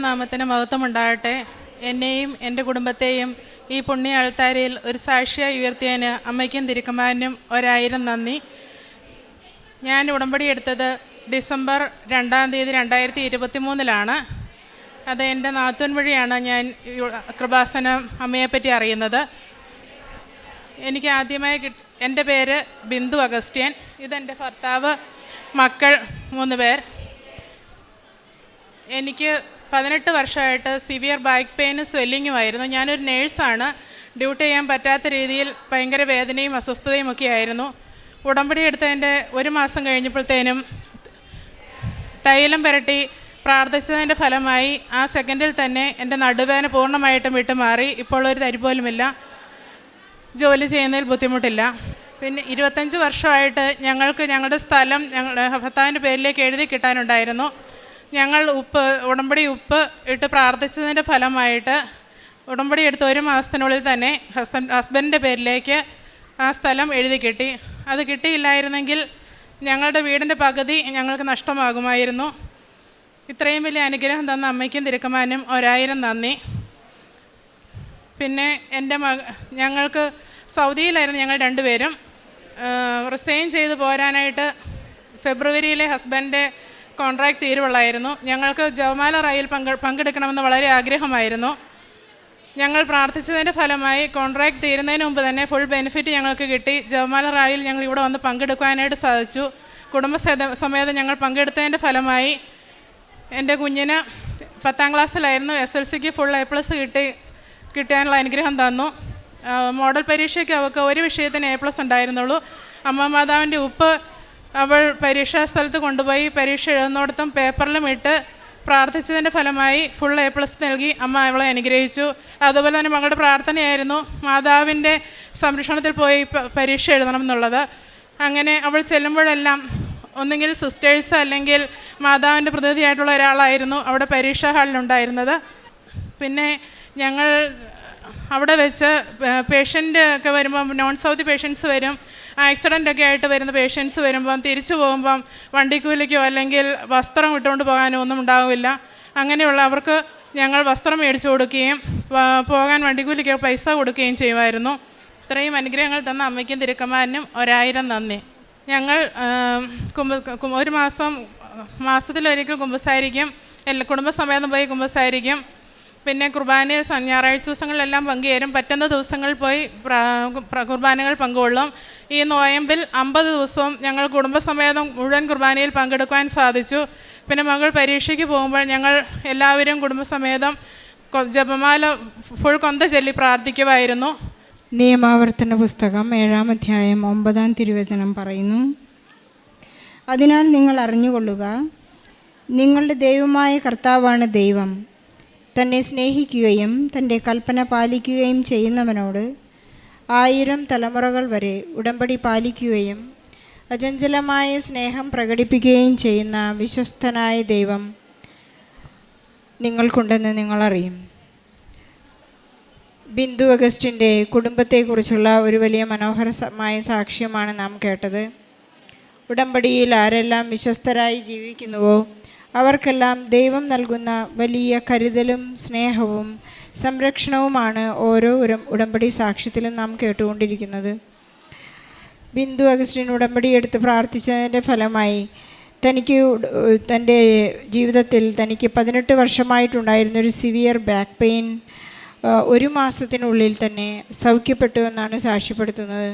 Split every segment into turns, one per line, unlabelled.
ദൈവനാമത്തിന് മഹത്വമുണ്ടാകട്ടെ. എന്നെയും എന്റെ കുടുംബത്തെയും ഈ പുണ്യ അൾത്താരയിൽ ഒരു സാക്ഷിയായി ഉയർത്തിയതിന് അമ്മയ്ക്കും തിരുക്കമാരനും ഒരായിരം നന്ദി. ഞാൻ ഉടമ്പടി എടുത്തത് ഡിസംബർ രണ്ടാം തീയതി രണ്ടായിരത്തി ഇരുപത്തി മൂന്നിലാണ് അത് എന്റെ നാത്തൂൻ വഴിയാണ് ഞാൻ കൃപാസനം അമ്മയെപ്പറ്റി അറിയുന്നത്. എനിക്ക് ആദ്യമായി കിട്ട എന്റെ പേര് ബിന്ദു അഗസ്റ്റ്യൻ ഇതെന്റെ ഭർത്താവ് മക്കൾ മൂന്ന് പേർ. എനിക്ക് പതിനെട്ട് വർഷമായിട്ട് സിവിയർ ബാക്ക് പെയിനും സ്വെല്ലിങ്ങും ആയിരുന്നു ഞാനൊരു നേഴ്സാണ് ഡ്യൂട്ടി ചെയ്യാൻ പറ്റാത്ത രീതിയിൽ ഭയങ്കര വേദനയും അസ്വസ്ഥതയും ഒക്കെ ആയിരുന്നു. ഉടമ്പടി എടുത്തതിന്റെ ഒരു മാസം കഴിഞ്ഞപ്പോഴത്തേനും തൈലം പുരട്ടി പ്രാർത്ഥിച്ചതിന്റെ ഫലമായി ആ സെക്കൻഡിൽ തന്നെ എന്റെ നടുവേദന പൂർണമായിട്ടും വിട്ടുമാറി. ഇപ്പോൾ ഒരു തരി പോലുമില്ല. ജോലി ചെയ്യുന്നതിൽ ബുദ്ധിമുട്ടില്ല. പിന്നെ ഇരുപത്തഞ്ച് വർഷമായിട്ട് ഞങ്ങൾക്ക് ഞങ്ങളുടെ സ്ഥലം ഞങ്ങളുടെ ഭർത്താവിന്റെ പേരിലേക്ക് എഴുതി കിട്ടാനുണ്ടായിരുന്നു. ഞങ്ങൾ ഉപ്പ് ഉടമ്പടി ഉപ്പ് ഇട്ട് പ്രാർത്ഥിച്ചതിന്റെ ഫലമായിട്ട് ഉടമ്പടി എടുത്ത ഒരു മാസത്തിനുള്ളിൽ തന്നെ ഹസ്ബൻഡ് ഹസ്ബൻഡിന്റെ പേരിലേക്ക് ആ സ്ഥലം എഴുതി കിട്ടി. അത് കിട്ടിയില്ലായിരുന്നെങ്കിൽ ഞങ്ങളുടെ വീടിന്റെ പകുതി ഞങ്ങൾക്ക് നഷ്ടമാകുമായിരുന്നു. ഇത്രയും വലിയ അനുഗ്രഹം തന്ന അമ്മയ്ക്കും തിരുക്കമാനും ഒരായിരം നന്ദി. പിന്നെ എന്റെ മക ഞങ്ങൾക്ക് സൗദിയിലായിരുന്നു ഞങ്ങൾ രണ്ടുപേരും. റിസൈൻ ചെയ്ത് പോരാനായിട്ട് ഫെബ്രുവരിയിലെ ഹസ്ബൻഡിന്റെ കോൺട്രാക്ട് തീരുവള്ളായിരുന്നു. ഞങ്ങൾക്ക് ജവമാല റായിൽ പങ്കെ പങ്കെടുക്കണമെന്ന് വളരെ ആഗ്രഹമായിരുന്നു. ഞങ്ങൾ പ്രാർത്ഥിച്ചതിന്റെ ഫലമായി കോൺട്രാക്ട് തീരുന്നതിന് മുമ്പ് തന്നെ ഫുൾ ബെനിഫിറ്റ് ഞങ്ങൾക്ക് കിട്ടി. ജവമാല റാലിയിൽ ഞങ്ങൾ ഇവിടെ വന്ന് പങ്കെടുക്കാനായിട്ട് സാധിച്ചു. കുടുംബസേത സമേതം ഞങ്ങൾ പങ്കെടുത്തതിന്റെ ഫലമായി എന്റെ കുഞ്ഞിന് പത്താം ക്ലാസ്സിലായിരുന്നു. എസ് എൽ സിക്ക് ഫുൾ എ പ്ലസ് കിട്ടി കിട്ടാനുള്ള അനുഗ്രഹം തന്നു. മോഡൽ പരീക്ഷയ്ക്ക് അവൾക്ക് ഒരു വിഷയത്തിന് എ പ്ലസ് ഉണ്ടായിരുന്നുള്ളൂ. അമ്മ മാതാവിന്റെ ഉപ്പ് അവൾ പരീക്ഷാ സ്ഥലത്ത് കൊണ്ടുപോയി പരീക്ഷ എഴുതുന്നിടത്തും പേപ്പറിലും ഇട്ട് പ്രാർത്ഥിച്ചതിന്റെ ഫലമായി ഫുൾ എ പ്ലസ് നൽകി അമ്മ അവളെ അനുഗ്രഹിച്ചു. അതുപോലെ തന്നെ മകളുടെ പ്രാർത്ഥനയായിരുന്നു മാതാവിന്റെ സംരക്ഷണത്തിൽ പോയി പരീക്ഷ എഴുതണം എന്നുള്ളത്. അങ്ങനെ അവൾ ചെല്ലുമ്പോഴെല്ലാം ഒന്നുകിൽ സിസ്റ്റേഴ്സ് അല്ലെങ്കിൽ മാതാവിന്റെ പ്രതിനിധിയായിട്ടുള്ള ഒരാളായിരുന്നു അവിടെ പരീക്ഷാ ഹാളിലുണ്ടായിരുന്നത്. പിന്നെ ഞങ്ങൾ അവിടെ വെച്ച് പേഷ്യന്റ് ഒക്കെ വരുമ്പം നോൺ സൗത്ത് പേഷ്യൻസ് വരും. ആക്സിഡന്റ് ഒക്കെ ആയിട്ട് വരുന്ന പേഷ്യൻസ് വരുമ്പം തിരിച്ചു പോകുമ്പം വണ്ടിക്കൂലിക്കോ അല്ലെങ്കിൽ വസ്ത്രം ഇട്ടുകൊണ്ട് പോകാനോ ഒന്നും ഉണ്ടാവില്ല. അങ്ങനെയുള്ള അവർക്ക് ഞങ്ങൾ വസ്ത്രം മേടിച്ചു കൊടുക്കുകയും പോകാൻ വണ്ടിക്കൂലിക്കോ പൈസ കൊടുക്കുകയും ചെയ്യുമായിരുന്നു. ഇത്രയും അനുഗ്രഹങ്ങൾ തന്ന അമ്മയ്ക്കും തിരുക്കന്മാരനും ഒരായിരം നന്ദി. ഞങ്ങൾ കുമ്പ ഒരു മാസം മാസത്തിലൊരിക്കൽ കുമ്പസാരിക്കും. എല്ലാ കുടുംബസമേതം പോയി കുമ്പസാരിക്കും. പിന്നെ കുർബാനയിൽ ഞായറാഴ്ച ദിവസങ്ങളിലെല്ലാം പങ്കുചേരും. പറ്റുന്ന ദിവസങ്ങളിൽ പോയി കുർബാനകൾ പങ്കുകൊള്ളും. ഈ നോയമ്പിൽ അമ്പത് ദിവസവും ഞങ്ങൾ കുടുംബസമേതം മുഴുവൻ കുർബാനയിൽ പങ്കെടുക്കുവാൻ സാധിച്ചു. പിന്നെ മകൾ പരീക്ഷയ്ക്ക് പോകുമ്പോൾ ഞങ്ങൾ എല്ലാവരും കുടുംബസമേതം ജപമാല ഫുൾ കൊന്ത ചൊല്ലി പ്രാർത്ഥിക്കുമായിരുന്നു
നിയമാവർത്തന പുസ്തകം ഏഴാം അധ്യായം ഒമ്പതാം തിരുവചനം പറയുന്നു. അതിനാൽ നിങ്ങൾ അറിഞ്ഞുകൊള്ളുക നിങ്ങളുടെ ദൈവമായ കർത്താവാണ് ദൈവം. തന്നെ സ്നേഹിക്കുകയും തന്റെ കൽപ്പന പാലിക്കുകയും ചെയ്യുന്നവനോട് ആയിരം തലമുറകൾ വരെ ഉടമ്പടി പാലിക്കുകയും അചഞ്ചലമായ സ്നേഹം പ്രകടിപ്പിക്കുകയും ചെയ്യുന്ന വിശ്വസ്തനായ ദൈവം നിങ്ങൾക്കുണ്ടെന്ന് നിങ്ങളറിയും. ബിന്ദു അഗസ്റ്റിന്റെ കുടുംബത്തെക്കുറിച്ചുള്ള ഒരു വലിയ മനോഹരമായ സാക്ഷ്യമാണ് നാം കേട്ടത്. ഉടമ്പടിയിൽ ആരെല്ലാം വിശ്വസ്തരായി ജീവിക്കുന്നുവോ അവർക്കെല്ലാം ദൈവം നൽകുന്ന വലിയ കരുതലും സ്നേഹവും സംരക്ഷണവുമാണ് ഓരോ ഉടമ്പടി സാക്ഷ്യത്തിലും നാം കേട്ടുകൊണ്ടിരിക്കുന്നത്. ബിന്ദു അഗസ്റ്റിൻ ഉടമ്പടി എടുത്ത് പ്രാർത്ഥിച്ചതിന്റെ ഫലമായി തനിക്ക് തന്റെ ജീവിതത്തിൽ തനിക്ക് പതിനെട്ട് വർഷമായിട്ടുണ്ടായിരുന്ന ഒരു സിവിയർ ബാക്ക് പെയിൻ ഒരു മാസത്തിനുള്ളിൽ തന്നെ സൗഖ്യപ്പെട്ടു എന്നാണ് സാക്ഷ്യപ്പെടുത്തുന്നത്.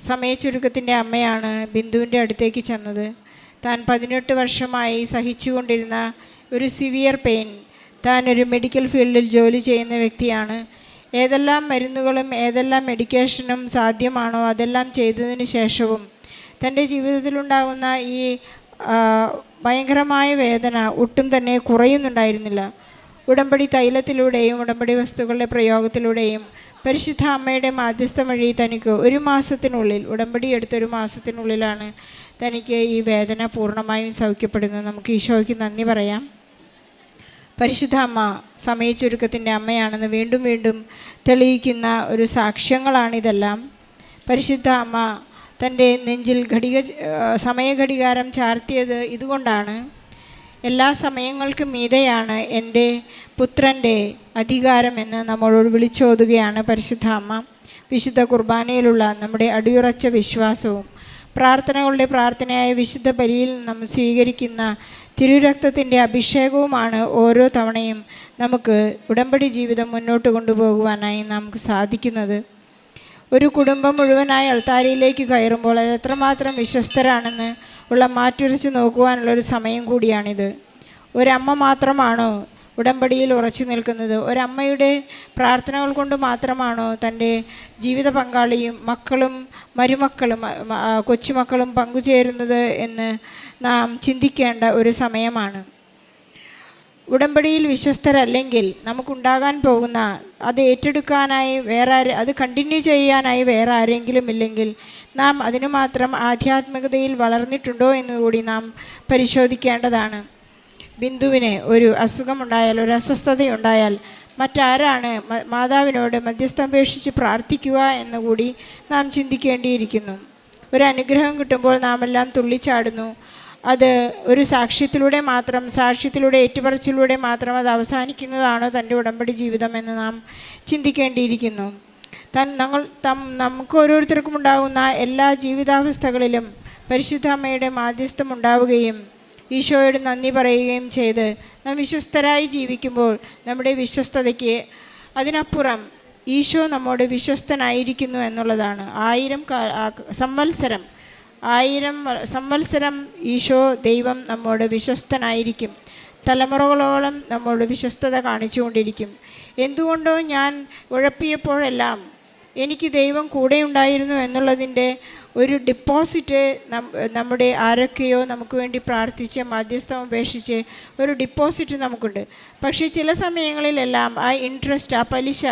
സമയച്ചുരുക്കത്തിന്റെ അമ്മയാണ് ബിന്ദുവിന്റെ അടുത്തേക്ക് ചെന്നത്. താൻ പതിനെട്ട് വർഷമായി സഹിച്ചുകൊണ്ടിരുന്ന ഒരു സിവിയർ പെയിൻ താൻ ഒരു മെഡിക്കൽ ഫീൽഡിൽ ജോലി ചെയ്യുന്ന വ്യക്തിയാണ്. ഏതെല്ലാം മരുന്നുകളും ഏതെല്ലാം മെഡിക്കേഷനും സാധ്യമാണോ അതെല്ലാം ചെയ്തതിന് ശേഷവും തന്റെ ജീവിതത്തിലുണ്ടാകുന്ന ഈ ഭയങ്കരമായ വേദന ഒട്ടും തന്നെ കുറയുന്നുണ്ടായിരുന്നില്ല. ഉടമ്പടി തൈലത്തിലൂടെയും ഉടമ്പടി വസ്തുക്കളുടെ പ്രയോഗത്തിലൂടെയും പരിശുദ്ധ അമ്മയുടെ മാധ്യസ്ഥം വഴി തനിക്ക് ഒരു മാസത്തിനുള്ളിൽ ഉടമ്പടി എടുത്ത ഒരു മാസത്തിനുള്ളിലാണ് തനിക്ക് ഈ വേദന പൂർണമായും സൗഖ്യപ്പെടുന്നത്. നമുക്ക് ഈശോയ്ക്ക് നന്ദി പറയാം. പരിശുദ്ധ അമ്മ സമയച്ചുരുക്കത്തിന്റെ അമ്മയാണെന്ന് വീണ്ടും വീണ്ടും തെളിയിക്കുന്ന ഒരു സാക്ഷ്യങ്ങളാണിതെല്ലാം. പരിശുദ്ധ അമ്മ തന്റെ നെഞ്ചിൽ ഘടിക സമയഘടികാരം ചാർത്തിയത് ഇതുകൊണ്ടാണ്. എല്ലാ സമയങ്ങൾക്കും മീതെയാണ് എന്റെ പുത്രന്റെ അധികാരമെന്ന് നമ്മളോട് വിളിച്ചോതുകയാണ് പരിശുദ്ധ അമ്മ. വിശുദ്ധ കുർബാനയിലുള്ള നമ്മുടെ അടിയുറച്ച വിശ്വാസവും പ്രാർത്ഥനകളുടെ പ്രാർത്ഥനയായ വിശുദ്ധ ബലിയിൽ നാം സ്വീകരിക്കുന്ന തിരുരക്തത്തിന്റെ അഭിഷേകവുമാണ് ഓരോ തവണയും നമുക്ക് ഉടമ്പടി ജീവിതം മുന്നോട്ട് കൊണ്ടുപോകുവാനായി നമുക്ക് സാധിക്കുന്നത്. ഒരു കുടുംബം മുഴുവനായി അൾത്താരയിലേക്ക് കയറുമ്പോൾ അത് എത്രമാത്രം വിശ്വസ്തരാണെന്ന് ഉള്ള മാറ്റുരച്ച് നോക്കുവാനുള്ള ഒരു സമയം കൂടിയാണിത്. ഒരമ്മ മാത്രമാണോ ഉടമ്പടിയിൽ ഉറച്ചു നിൽക്കുന്നത്? ഒരമ്മയുടെ പ്രാർത്ഥനകൾ കൊണ്ട് മാത്രമാണോ തന്റെ ജീവിത പങ്കാളിയും മക്കളും മരുമക്കളും കൊച്ചുമക്കളും പങ്കുചേരുന്നത് എന്ന് നാം ചിന്തിക്കേണ്ട ഒരു സമയമാണ്. ഉടമ്പടിയിൽ വിശ്വസ്തരല്ലെങ്കിൽ നമുക്കുണ്ടാകാൻ പോകുന്ന അത് ഏറ്റെടുക്കാനായി വേറെ ആരെ അത് കണ്ടിന്യൂ ചെയ്യാനായി വേറെ ആരെങ്കിലും ഇല്ലെങ്കിൽ നാം അതിനു മാത്രം ആധ്യാത്മികതയിൽ വളർന്നിട്ടുണ്ടോ എന്ന് കൂടി നാം പരിശോധിക്കേണ്ടതാണ്. ബിന്ദുവിന് ഒരു അസുഖമുണ്ടായാൽ ഒരു അസ്വസ്ഥതയുണ്ടായാൽ മറ്റാരാണ് മാതാവിനോട് മധ്യസ്ഥമപേക്ഷിച്ച് പ്രാർത്ഥിക്കുക എന്നുകൂടി നാം ചിന്തിക്കേണ്ടിയിരിക്കുന്നു. ഒരു അനുഗ്രഹം കിട്ടുമ്പോൾ നാം എല്ലാം തുള്ളിച്ചാടുന്നു. അത് ഒരു സാക്ഷ്യത്തിലൂടെ മാത്രം സാക്ഷ്യത്തിലൂടെ ഏറ്റുപറച്ചിലൂടെ മാത്രം അത് അവസാനിക്കുന്നതാണോ തന്റെ ഉടമ്പടി ജീവിതം എന്ന് നാം ചിന്തിക്കേണ്ടിയിരിക്കുന്നു. തൻ ഞങ്ങൾ തം നമുക്ക് ഓരോരുത്തർക്കും ഉണ്ടാകുന്ന എല്ലാ ജീവിതാവസ്ഥകളിലും പരിശുദ്ധ അമ്മയുടെ മാധ്യസ്ഥം ഉണ്ടാവുകയും ഈശോയോട് നന്ദി പറയുകയും ചെയ്ത് നാം വിശ്വസ്തരായി ജീവിക്കുമ്പോൾ നമ്മുടെ വിശ്വസ്തതയ്ക്ക് അതിനപ്പുറം ഈശോ നമ്മോട് വിശ്വസ്തനായിരിക്കുന്നു എന്നുള്ളതാണ്. ആയിരം സംവത്സരം ആയിരം സംവത്സരം ഈശോ ദൈവം നമ്മോട് വിശ്വസ്തനായിരിക്കും. തലമുറകളോളം നമ്മോട് വിശ്വസ്തത കാണിച്ചുകൊണ്ടിരിക്കും. എന്തുകൊണ്ടോ ഞാൻ ഉഴപ്പിയപ്പോഴെല്ലാം എനിക്ക് ദൈവം കൂടെ ഉണ്ടായിരുന്നു എന്നുള്ളതിന്റെ ഒരു ഡിപ്പോസിറ്റ് നമ്മുടെ ആരൊക്കെയോ നമുക്ക് വേണ്ടി പ്രാർത്ഥിച്ച് മധ്യസ്ഥം ഉപേക്ഷിച്ച് ഒരു ഡിപ്പോസിറ്റ് നമുക്കുണ്ട്. പക്ഷേ ചില സമയങ്ങളിലെല്ലാം ആ ഇൻട്രസ്റ്റ് ആ പലിശ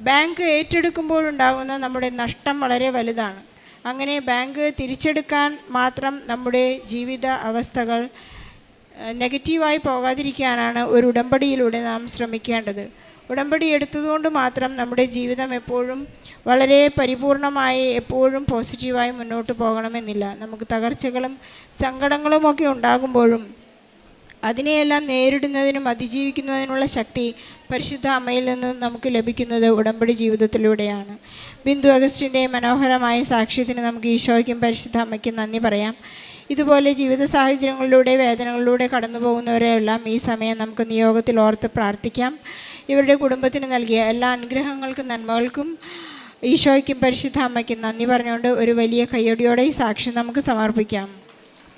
ബാങ്ക് ഏറ്റെടുക്കുമ്പോഴുണ്ടാകുന്ന നമ്മുടെ നഷ്ടം വളരെ വലുതാണ്. അങ്ങനെ ബാങ്ക് തിരിച്ചെടുക്കാൻ മാത്രം നമ്മുടെ ജീവിത അവസ്ഥകൾ നെഗറ്റീവായി പോകാതിരിക്കാനാണ് ഒരു ഉടമ്പടിയിലൂടെ നാം ശ്രമിക്കേണ്ടത്. ഉടമ്പടി എടുത്തതുകൊണ്ട് മാത്രം നമ്മുടെ ജീവിതം എപ്പോഴും വളരെ പരിപൂർണമായി എപ്പോഴും പോസിറ്റീവായി മുന്നോട്ട് പോകണമെന്നില്ല. നമുക്ക് തകർച്ചകളും സങ്കടങ്ങളും ഒക്കെ ഉണ്ടാകുമ്പോഴും അതിനെയെല്ലാം നേരിടുന്നതിനും അതിജീവിക്കുന്നതിനുള്ള ശക്തി പരിശുദ്ധ അമ്മയിൽ നിന്ന് നമുക്ക് ലഭിക്കുന്നത് ഉടമ്പടി ജീവിതത്തിലൂടെയാണ്. ബിന്ദു അഗസ്റ്റിന്റെ മനോഹരമായ സാക്ഷ്യത്തിന് നമുക്ക് ഈശോയ്ക്കും പരിശുദ്ധ അമ്മയ്ക്കും നന്ദി പറയാം. ഇതുപോലെ ജീവിത സാഹചര്യങ്ങളിലൂടെ വേദനകളിലൂടെ കടന്നു പോകുന്നവരെയെല്ലാം ഈ സമയം നമുക്ക് നിയോഗത്തിൽ ഓർത്ത് പ്രാർത്ഥിക്കാം. ഇവരുടെ കുടുംബത്തിന് നൽകിയ എല്ലാ അനുഗ്രഹങ്ങൾക്കും നന്മകൾക്കും ഈശോയ്ക്കും പരിശുദ്ധ അമ്മയ്ക്കും നന്ദി പറഞ്ഞുകൊണ്ട് ഒരു വലിയ കയ്യടിയോടെ ഈ സാക്ഷ്യം നമുക്ക് സമർപ്പിക്കാം.